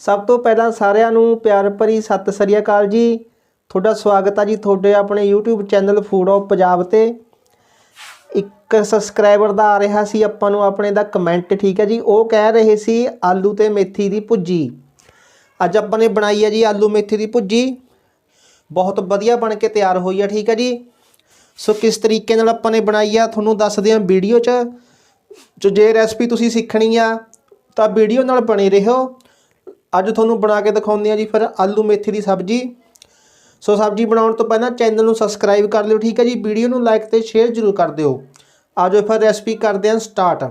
ਸਭ ਤੋਂ ਪਹਿਲਾਂ ਸਾਰਿਆਂ ਨੂੰ ਪਿਆਰ ਭਰੀ ਸਤਿ ਸ੍ਰੀ ਅਕਾਲ ਜੀ। ਤੁਹਾਡਾ ਸਵਾਗਤ ਆ ਜੀ ਤੁਹਾਡੇ ਆਪਣੇ YouTube channel food of Punjab ਤੇ। ਇੱਕ ਸਬਸਕ੍ਰਾਈਬਰ ਦਾ ਆ ਰਿਹਾ ਸੀ, ਆਪਾਂ ਨੂੰ ਆਪਣੇ ਦਾ ਕਮੈਂਟ ਠੀਕ ਹੈ ਜੀ। ਉਹ ਕਹਿ ਰਹੇ ਸੀ ਆਲੂ ਤੇ ਮੇਥੀ ਦੀ ਭੁੱਜੀ ਅੱਜ ਆਪਾਂ ਨੇ ਬਣਾਈ ਹੈ ਜੀ ਆਲੂ ਮੇਥੀ ਦੀ ਭੁੱਜੀ ਬਹੁਤ ਵਧੀਆ ਬਣ ਕੇ ਤਿਆਰ ਹੋਈ ਹੈ, ਠੀਕ ਹੈ ਜੀ। ਸੋ ਕਿਸ ਤਰੀਕੇ ਨਾਲ ਆਪਾਂ ਨੇ ਬਣਾਈ ਆ, ਤੁਹਾਨੂੰ ਦੱਸਦੇ ਹਾਂ ਵੀਡੀਓ 'ਚ। ਜੋ ਜੇ ਰੈਸਪੀ ਤੁਸੀਂ ਸਿੱਖਣੀ ਆ, ਤਾਂ ਵੀਡੀਓ ਨਾਲ ਬਣੇ ਰਹੋ। ਅੱਜ ਤੁਹਾਨੂੰ ਬਣਾ ਕੇ ਦਿਖਾਉਂਦੇ ਆ ਜੀ ਫਿਰ ਆਲੂ ਮੇਥੀ ਦੀ ਸਬਜ਼ੀ। ਸੋ ਸਬਜ਼ੀ ਬਣਾਉਣ ਤੋਂ ਪਹਿਲਾਂ ਚੈਨਲ ਨੂੰ ਸਬਸਕ੍ਰਾਈਬ ਕਰ ਲਿਓ, ਠੀਕ ਹੈ ਜੀ? ਵੀਡੀਓ ਨੂੰ ਲਾਈਕ ਤੇ ਸ਼ੇਅਰ ਜ਼ਰੂਰ ਕਰ ਦਿਓ। ਆਜੋ ਫਿਰ ਰੈਸਪੀ ਕਰਦੇ ਹਾਂ ਸਟਾਰਟ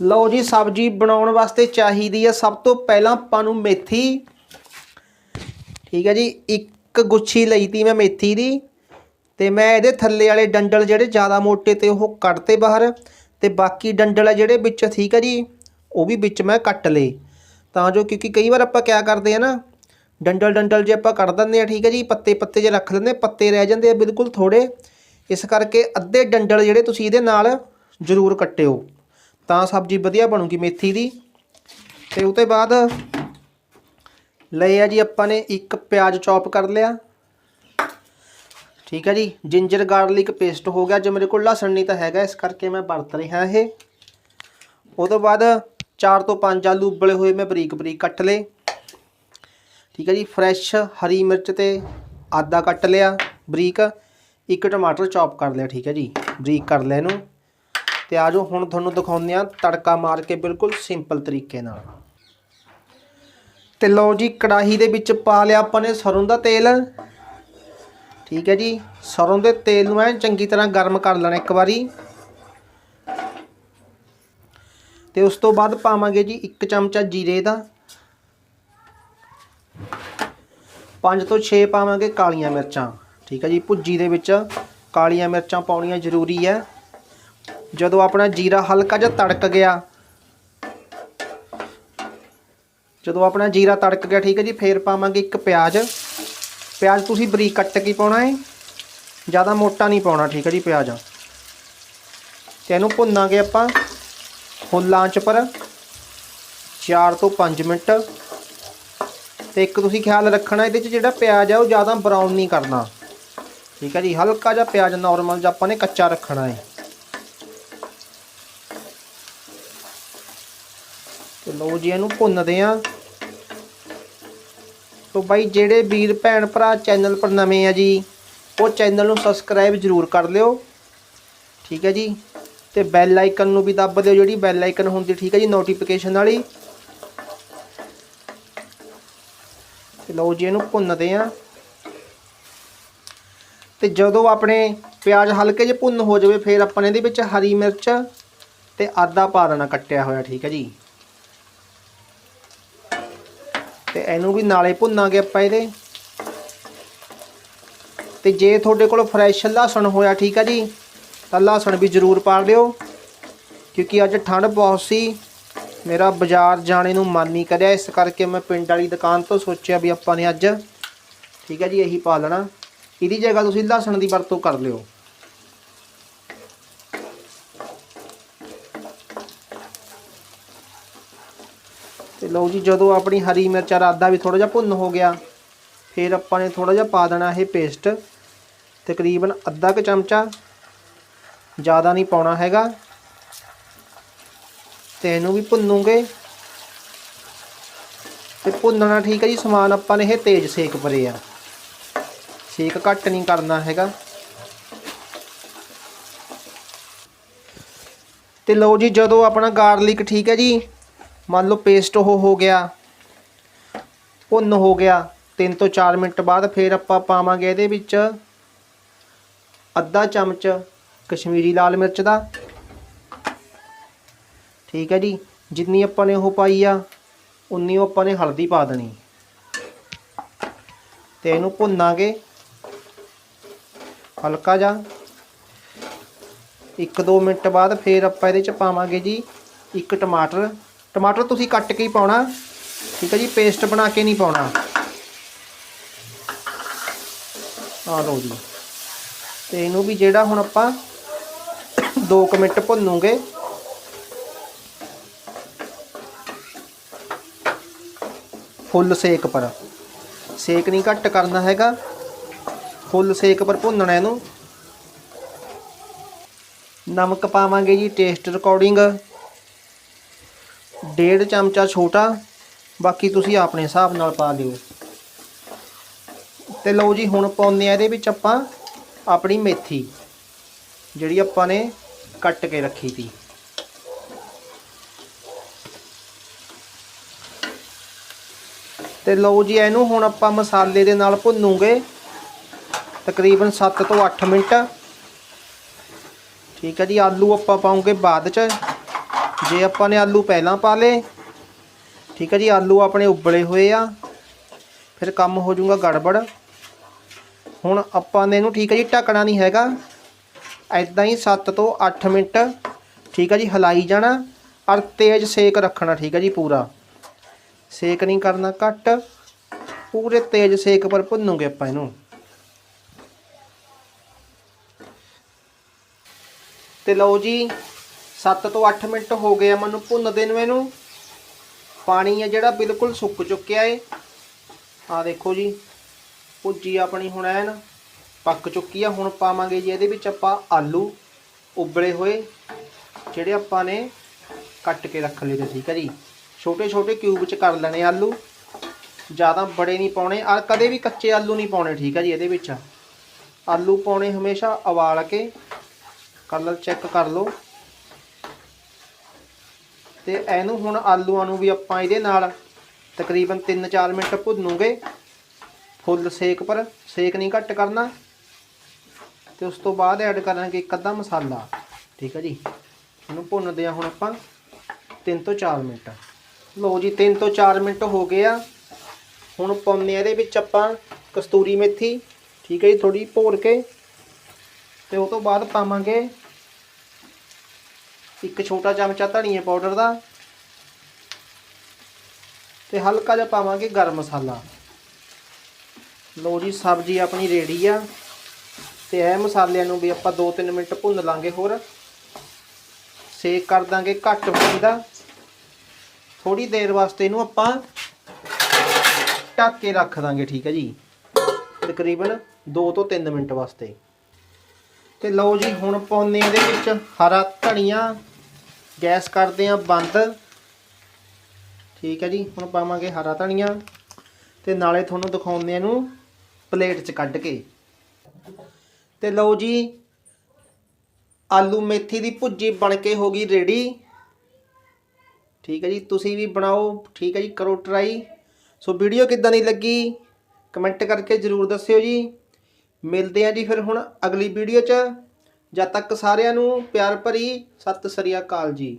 ਲਓ ਜੀ, ਸਬਜ਼ੀ ਬਣਾਉਣ ਵਾਸਤੇ ਚਾਹੀਦੀ ਹੈ ਸਭ ਤੋਂ ਪਹਿਲਾਂ ਆਪਾਂ ਨੂੰ ਮੇਥੀ। ਠੀਕ ਹੈ ਜੀ, ਇੱਕ ਗੁੱਛੀ ਲਈ ਤੀ ਮੈਂ ਮੇਥੀ ਦੀ ਤੇ ਮੈਂ ਇਹਦੇ ਥੱਲੇ ਵਾਲੇ ਡੰਡਲ ਜਿਹੜੇ ਜ਼ਿਆਦਾ ਮੋਟੇ ਤੇ ਉਹ ਕੱਢਤੇ ਬਾਹਰ ਤੇ ਬਾਕੀ ਡੰਡਲ ਆ ਜਿਹੜੇ ਵਿੱਚ, ਠੀਕ ਹੈ ਜੀ? ਉਹ ਵੀ ਵਿੱਚ ਮੈਂ ਕੱਟ ਲਏ। ਤਾਂ ਜੋ ਕਿਉਂਕਿ ਕਈ ਵਾਰ ਆਪਾਂ ਕਿਆ ਕਰਦੇ ਆ ਨਾ, ਡੰਡਲ ਡੰਡਲ ਜੇ ਆਪਾਂ ਕੱਢ ਦਿੰਦੇ ਆ, ਠੀਕ ਹੈ ਜੀ, ਪੱਤੇ ਪੱਤੇ ਜੇ ਰੱਖ ਲੈਂਦੇ ਪੱਤੇ ਰਹਿ ਜਾਂਦੇ ਆ ਬਿਲਕੁਲ ਥੋੜੇ ਇਸ ਕਰਕੇ ਅੱਧੇ ਡੰਡਲ ਜਿਹੜੇ ਤੁਸੀਂ ਇਹਦੇ ਨਾਲ ਜ਼ਰੂਰ ਕੱਟਿਓ। ਤਾਂ ਸਬਜ਼ੀ ਵਧੀਆ ਬਣੂਗੀ ਮੇਥੀ ਦੀ। ਤੇ ਉਹ ਤੋਂ ਬਾਅਦ ਲਏ ਆ ਜੀ ਆਪਾਂ ਨੇ ਇੱਕ ਪਿਆਜ਼ ਚੌਪ ਕਰ ਲਿਆ। ਠੀਕ ਹੈ ਜੀ, ਜਿੰਜਰ ਗਾਰਲਿਕ ਪੇਸਟ ਹੋ ਗਿਆ। ਜੋ ਮੇਰੇ ਕੋਲ ਲਸਣ ਨਹੀਂ ਤਾਂ ਹੈਗਾ, ਇਸ ਕਰਕੇ ਮੈਂ ਵਰਤ ਰਿਹਾ ਇਹ। ਉਹ ਤੋਂ ਬਾਅਦ 4 ਤੋਂ 5 ਆਲੂ ਉਬਲੇ ਹੋਏ ਮੈਂ ਬਰੀਕ ਬਰੀਕ ਕੱਟ ਲਏ। ਠੀਕ ਹੈ ਜੀ ਫਰੈਸ਼ ਹਰੀ ਮਿਰਚ ਤੇ ਆਦਾ ਕੱਟ ਲਿਆ ਬਰੀਕ। ਇੱਕ ਟਮਾਟਰ ਚੌਪ ਕਰ ਲਿਆ, ਠੀਕ ਹੈ ਜੀ, ਬਰੀਕ ਕਰ ਲਿਆ ਇਹਨੂੰ। ਤੇ ਆਜੋ ਹੁਣ ਤੁਹਾਨੂੰ ਦਿਖਾਉਂਦੇ ਆ ਤੜਕਾ ਮਾਰ ਕੇ ਬਿਲਕੁਲ ਸਿੰਪਲ ਤਰੀਕੇ ਨਾਲ। ਤੇ ਲਓ ਜੀ, ਕੜਾਹੀ ਦੇ ਵਿੱਚ ਪਾ ਲਿਆ ਆਪਾਂ ਨੇ ਸਰੋਂ ਦਾ ਤੇਲ। ਠੀਕ ਹੈ ਜੀ, ਸਰੋਂ ਦੇ ਤੇਲ ਨੂੰ ਐ ਚੰਗੀ ਤਰ੍ਹਾਂ ਗਰਮ ਕਰ ਲੈਣਾ ਇੱਕ ਵਾਰੀ। ਤੇ ਉਸ ਤੋਂ ਬਾਅਦ ਪਾਵਾਂਗੇ ਜੀ ਇੱਕ ਚਮਚਾ ਜੀਰੇ ਦਾ। 5 ਤੋਂ 6 ਪਾਵਾਂਗੇ ਕਾਲੀਆਂ ਮਿਰਚਾਂ। ਠੀਕ ਹੈ ਜੀ ਭੁੱਜੀ ਦੇ ਵਿੱਚ ਕਾਲੀਆਂ ਮਿਰਚਾਂ ਪਾਉਣੀਆਂ ਜ਼ਰੂਰੀ ਹੈ ਜਦੋਂ ਆਪਣਾ ਜੀਰਾ ਹਲਕਾ ਜਿਹਾ ਤੜਕ ਗਿਆ, ਜਦੋਂ ਆਪਣਾ ਜੀਰਾ ਤੜਕ ਗਿਆ, ਠੀਕ ਹੈ ਜੀ, ਫੇਰ ਪਾਵਾਂਗੇ ਇੱਕ ਪਿਆਜ਼। ਪਿਆਜ਼ ਤੁਸੀਂ ਬਰੀਕ ਕੱਟ ਕੇ ਪਾਉਣਾ ਹੈ ਜ਼ਿਆਦਾ ਮੋਟਾ ਨਹੀਂ ਪਾਉਣਾ, ਠੀਕ ਹੈ ਜੀ, ਪਿਆਜ਼। ਤੇ ਇਹਨੂੰ ਭੁੰਨਾਂਗੇ ਆਪਾਂ। ਫੁੱਲਾਂ 'ਚ ਪਰ 4 ਤੋਂ 5 ਮਿੰਟ। ਤੇ ਇੱਕ ਤੁਸੀਂ ਖਿਆਲ ਰੱਖਣਾ ਇਹਦੇ 'ਚ ਜਿਹੜਾ ਪਿਆਜ਼ ਆ, ਉਹ ਜ਼ਿਆਦਾ ਬਰਾਊਨ ਨਹੀਂ ਕਰਨਾ। ਠੀਕ ਹੈ ਜੀ, ਹਲਕਾ ਜਿਹਾ ਪਿਆਜ਼ ਨਾਰਮਲ ਜਿਹਾ ਆਪਾਂ ਨੇ ਕੱਚਾ ਰੱਖਣਾ ਹੈ ਤੇ ਲਓ ਜੀ, ਇਹਨੂੰ ਭੁੰਨਦੇ ਆਂ। ਤੋ ਬਾਈ, ਜਿਹੜੇ ਵੀਰ ਭੈਣ ਭਰਾ ਚੈਨਲ ਪਰ ਨਵੇਂ ਆ ਜੀ, ਉਹ ਚੈਨਲ ਨੂੰ ਸਬਸਕ੍ਰਾਈਬ ਜ਼ਰੂਰ ਕਰ ਲਿਓ। ਠੀਕ ਹੈ ਜੀ। ਤੇ ਬੈਲ ਆਈਕਨ ਨੂੰ ਵੀ ਦੱਬ ਦਿਓ ਜਿਹੜੀ ਬੈਲ ਆਈਕਨ ਹੁੰਦੀ, ਠੀਕ ਹੈ ਜੀ ਨੋਟੀਫਿਕੇਸ਼ਨ ਵਾਲੀ। ਤੇ ਲਓ ਜੀ, ਇਹਨੂੰ ਭੁੰਨਦੇ ਆ ਤੇ ਜਦੋਂ ਆਪਣੇ ਪਿਆਜ਼ ਹਲਕੇ ਜਿਹੇ ਭੁੰਨ ਹੋ ਜਾਵੇ, ਫਿਰ ਆਪਾਂ ਇਹਦੇ ਵਿੱਚ ਹਰੀ ਮਿਰਚ ਤੇ ਆਦਾ ਪਾ ਦੇਣਾ ਕੱਟਿਆ ਹੋਇਆ, ਠੀਕ ਹੈ ਜੀ। ਤੇ ਇਹਨੂੰ ਵੀ ਨਾਲੇ ਭੁੰਨਾਂਗੇ ਆਪਾਂ ਇਹਦੇ। ਤੇ ਜੇ ਤੁਹਾਡੇ ਕੋਲ ਫਰੈਸ਼ ਲਸਣ ਹੋਇਆ, ਠੀਕ ਹੈ ਜੀ ਤਾਂ ਲਸਣ ਵੀ ਜ਼ਰੂਰ ਪਾ ਲਿਓ, ਕਿਉਂਕਿ ਅੱਜ ਠੰਡ ਬਹੁਤ ਸੀ। ਮੇਰਾ ਬਾਜ਼ਾਰ ਜਾਣੇ ਨੂੰ ਮਨ ਨਹੀਂ ਕਰਿਆ, ਇਸ ਕਰਕੇ ਮੈਂ ਪਿੰਡ ਵਾਲੀ ਦੁਕਾਨ ਤੋਂ ਸੋਚਿਆ ਵੀ ਆਪਾਂ ਨੇ ਅੱਜ ਠੀਕ ਹੈ ਜੀ, ਇਹੀ ਪਾ ਲੈਣਾ। ਇਹਦੀ ਜਗ੍ਹਾ ਤੁਸੀਂ ਲਸਣ ਦੀ ਵਰਤੋਂ ਕਰ ਲਿਓ। ਤੇ ਲਓ ਜੀ, ਜਦੋਂ ਆਪਣੀ ਹਰੀ ਮਿਰਚ ਰਾਦਾ ਵੀ ਥੋੜਾ ਜਿਹਾ ਭੁੰਨ ਹੋ ਗਿਆ, ਫਿਰ ਆਪਾਂ ਨੇ ਥੋੜਾ ਜਿਹਾ ਪਾ ਦੇਣਾ ਇਹ ਪੇਸਟ ਤਕਰੀਬਨ ਅੱਧਾ ਕੁ ਚਮਚਾ। ਜ਼ਿਆਦਾ ਨਹੀਂ ਪਾਉਣਾ ਹੈਗਾ। ਤੇ ਇਹਨੂੰ ਵੀ ਭੁੰਨੂਗੇ। ਤੇ ਭੁੰਨਣਾ ਠੀਕ ਹੈ ਜੀ, ਸਮਾਨ ਆਪਾਂ ਨੇ ਇਹ ਤੇਜ਼ ਸੇਕ ਪਰੇ ਆ। ਸੇਕ ਘੱਟ ਨਹੀਂ ਕਰਨਾ ਹੈਗਾ। ਤੇ ਲਓ ਜੀ, ਜਦੋਂ ਆਪਣਾ ਗਾਰਲਿਕ ਠੀਕ ਹੈ ਜੀ, ਮੰਨ ਲਓ ਪੇਸਟ ਉਹ ਹੋ ਗਿਆ, ਭੁੰਨ ਹੋ ਗਿਆ 3 ਤੋਂ 4 ਮਿੰਟ ਬਾਅਦ ਫਿਰ ਆਪਾਂ ਪਾਵਾਂਗੇ ਇਹਦੇ ਵਿੱਚ ਅੱਧਾ ਚਮਚ ਕਸ਼ਮੀਰੀ ਲਾਲ ਮਿਰਚ ਦਾ। ਠੀਕ ਹੈ ਜੀ, ਜਿੰਨੀ ਆਪਾਂ ਨੇ ਉਹ ਪਾਈ ਆ, ਉਨੀ ਉਹ ਆਪਾਂ ਨੇ ਹਲਦੀ ਪਾ ਦੇਣੀ। ਤੇ ਇਹਨੂੰ ਭੁੰਨਾਂਗੇ। ਹਲਕਾ ਜਿਹਾ। 1-2 ਮਿੰਟ ਬਾਅਦ ਫਿਰ ਆਪਾਂ ਇਹਦੇ ਚ ਪਾਵਾਂਗੇ ਜੀ ਇੱਕ ਟਮਾਟਰ। ਟਮਾਟਰ ਤੁਸੀਂ ਕੱਟ ਕੇ ਹੀ ਪਾਉਣਾ। ਠੀਕ ਹੈ ਜੀ, ਪੇਸਟ ਬਣਾ ਕੇ ਨਹੀਂ ਪਾਉਣਾ। ਆ ਲਓ ਜੀ। ਤੇ ਇਹਨੂੰ ਵੀ ਜਿਹੜਾ ਹੁਣ ਆਪਾਂ 2 ਮਿੰਟ ਭੁੰਨੂਗੇ। ਫੁੱਲ ਸੇਕ ਪਰ। ਸੇਕ ਨਹੀਂ ਘੱਟ ਕਰਨਾ ਹੈਗਾ। ਫੁੱਲ ਸੇਕ ਪਰ ਭੁੰਨਣਾ ਇਹਨੂੰ। ਨਮਕ ਪਾਵਾਂਗੇ ਜੀ ਟੇਸਟ ਰਿਕਾਰਡਿੰਗ ਡੇਢ ਚਮਚਾ ਛੋਟਾ। ਬਾਕੀ ਤੁਸੀਂ ਆਪਣੇ ਹਿਸਾਬ ਨਾਲ ਪਾ ਦਿਓ। ਤੇ ਲਓ ਜੀ, ਹੁਣ ਪਾਉਂਦੇ ਆ ਇਹਦੇ ਵਿੱਚ ਆਪਾਂ ਆਪਣੀ ਮੇਥੀ। ਜਿਹੜੀ ਆਪਾਂ ਨੇ ਕੱਟ ਕੇ ਰੱਖੀ ਸੀ। ਤੇ ਲਓ ਜੀ, ਇਹਨੂੰ ਹੁਣ ਆਪਾਂ ਮਸਾਲੇ ਦੇ ਨਾਲ ਭੁੰਨੂਗੇ। ਤਕਰੀਬਨ 7 ਤੋਂ 8 ਮਿੰਟ। ਠੀਕ ਹੈ ਜੀ, ਆਲੂ ਆਪਾਂ ਪਾਉਂਗੇ ਬਾਅਦ ਚ। ਜੇ ਆਪਾਂ ਨੇ ਆਲੂ ਪਹਿਲਾਂ ਪਾ ਲੇ ਠੀਕ ਹੈ ਜੀ, ਆਲੂ ਆਪਣੇ ਉਬਲੇ ਹੋਏ ਆ। ਫਿਰ ਕੰਮ ਹੋ ਜਾਊਗਾ ਗੜਬੜ। ਹੁਣ ਆਪਾਂ ਨੇ ਇਹਨੂੰ, ਠੀਕ ਹੈ ਜੀ, ਢੱਕਣਾ ਨਹੀਂ ਹੈਗਾ। ਐਦਾਂ ਹੀ 7 ਤੋਂ 8 ਮਿੰਟ, ਠੀਕ ਹੈ ਜੀ, ਹਲਾਈ ਜਾਣਾ ਔਰ ਤੇਜ਼ ਸੇਕ ਰੱਖਣਾ, ਠੀਕ ਹੈ ਜੀ, ਪੂਰਾ। ਸੇਕ ਨਹੀਂ ਕਰਨਾ ਘੱਟ, ਪੂਰੇ ਤੇਜ਼ ਸੇਕ ਪਰ ਭੁੰਨੂਗੇ ਆਪਾਂ ਇਹਨੂੰ। ਤੇ ਲਓ ਜੀ 7 ਤੋਂ 8 ਮਿੰਟ ਹੋ ਗਏ ਆ ਮੈਨੂੰ ਭੁੰਨਦੇ ਨੂੰ ਇਹਨੂੰ। ਪਾਣੀ ਹੈ ਜਿਹੜਾ ਬਿਲਕੁਲ ਸੁੱਕ ਚੁੱਕਿਆ ਏ। ਆ ਦੇਖੋ ਜੀ, ਭੁੱਜੀ ਆਪਣੀ ਹੁਣ ਐਨ। ਪੱਕ ਚੁੱਕੀ ਆ। ਹੁਣ ਪਾਵਾਂਗੇ ਜੀ ਇਹਦੇ ਵਿੱਚ ਆਪਾਂ ਆਲੂ ਉਬਲੇ ਹੋਏ, ਜਿਹੜੇ ਆਪਾਂ ਨੇ ਕੱਟ ਕੇ ਰੱਖ ਲਏ ਤੇ ਠੀਕ ਹੈ ਜੀ। ਛੋਟੇ ਛੋਟੇ ਕਿਊਬ ਚ ਕਰ ਲੈਣੇ ਆਲੂ। ਜ਼ਿਆਦਾ ਬੜੇ ਨਹੀਂ ਪਾਉਣੇ। ਆ ਕਦੇ ਵੀ ਕੱਚੇ ਆਲੂ ਨਹੀਂ ਪਾਉਣੇ, ਠੀਕ ਹੈ ਜੀ, ਇਹਦੇ ਵਿੱਚ। ਆਲੂ ਪਾਉਣੇ ਹਮੇਸ਼ਾ ਉਬਾਲ ਕੇ, ਕਲਰ ਚੈੱਕ ਕਰ ਲਓ। ਤੇ ਇਹਨੂੰ ਹੁਣ ਆਲੂਆਂ ਨੂੰ ਵੀ ਆਪਾਂ ਇਹਦੇ ਨਾਲ ਤਕਰੀਬਨ 3-4 ਮਿੰਟ ਭੁੰਨੂਗੇ। ਫੁੱਲ ਸੇਕ ਪਰ ਸੇਕ ਨਹੀਂ ਘੱਟ ਕਰਨਾ। ਤੇ ਉਸ ਤੋਂ ਬਾਅਦ ਐਡ ਕਰਾਂਗੇ ਇੱਕ ਅੱਧਾ ਮਸਾਲਾ। ਠੀਕ ਹੈ ਜੀ? ਇਹਨੂੰ ਭੁੰਨਦੇ ਆ ਹੁਣ ਆਪਾਂ 3 ਤੋਂ 4 ਮਿੰਟ। ਲਓ ਜੀ 3 ਤੋਂ 4 ਮਿੰਟ ਹੋ ਗਏ ਆ। ਹੁਣ ਪਾਉਂਦੇ ਆ ਇਹਦੇ ਵਿੱਚ ਆਪਾਂ ਕਸਤੂਰੀ ਮੇਥੀ। ਠੀਕ ਹੈ ਜੀ ਥੋੜੀ ਭੋਰ ਕੇ। ਤੇ ਉਹ ਤੋਂ ਬਾਅਦ ਪਾਵਾਂਗੇ ਇੱਕ ਛੋਟਾ ਚਮਚਾ ਧਨੀਆ ਪਾਊਡਰ ਦਾ। ਤੇ ਹਲਕਾ ਜਿਹਾ ਪਾਵਾਂਗੇ ਗਰਮ ਮਸਾਲਾ। ਲਓ ਜੀ, ਸਬਜ਼ੀ ਆਪਣੀ ਰੈਡੀ ਆ। ਤੇ ਇਹ ਮਸਾਲਿਆਂ ਨੂੰ ਵੀ ਆਪਾਂ 2-3 ਮਿੰਟ ਭੁੰਨ ਲਾਂਗੇ ਹੋਰ। ਸੇਕ ਕਰ ਦਾਂਗੇ ਘੱਟ ਹੋਣ ਦਾ। ਥੋੜੀ ਦੇਰ ਵਾਸਤੇ ਇਹਨੂੰ ਆਪਾਂ ਢੱਕ ਕੇ ਰੱਖ ਦਾਂਗੇ, ਠੀਕ ਹੈ ਜੀ। ਤਕਰੀਬਨ 2 ਤੋਂ 3 ਮਿੰਟ ਵਾਸਤੇ। ਤੇ ਲਓ ਜੀ, ਹੁਣ ਪਾਉਂਦੇ ਹਾਂ ਇਹਦੇ ਵਿੱਚ ਹਰਾ ਧਨੀਆ। ਗੈਸ ਕਰਦੇ ਆ ਬੰਦ। ਠੀਕ ਹੈ ਜੀ, ਹੁਣ ਪਾਵਾਂਗੇ ਹਰਾ ਧਨੀਆ। ਤੇ ਨਾਲੇ ਤੁਹਾਨੂੰ ਦਿਖਾਉਂਦੇ ਆ ਇਹਨੂੰ ਪਲੇਟ 'ਚ ਕੱਢ ਕੇ। ਤੇ ਲਓ ਜੀ, ਆਲੂ ਮੇਥੀ ਦੀ ਭੁੱਜੀ ਬਣ ਕੇ ਹੋ ਗਈ ਰੈਡੀ। ਠੀਕ ਹੈ ਜੀ, ਤੁਸੀਂ ਵੀ ਬਣਾਓ, ਠੀਕ ਹੈ ਜੀ, ਕਰੋ ਟਰਾਈ ਸੋ ਵੀਡੀਓ ਕਿੱਦਾਂ ਦੀ ਲੱਗੀ? ਕਮੈਂਟ ਕਰਕੇ ਜਰੂਰ ਦੱਸਿਓ ਜੀ। ਮਿਲਦੇ ਆ ਜੀ ਫਿਰ ਹੁਣ ਅਗਲੀ ਵੀਡੀਓ 'ਚ। ਜਦ ਤੱਕ ਸਾਰਿਆਂ ਨੂੰ ਪਿਆਰ ਭਰੀ ਸਤਿ ਸ੍ਰੀ ਅਕਾਲ ਜੀ।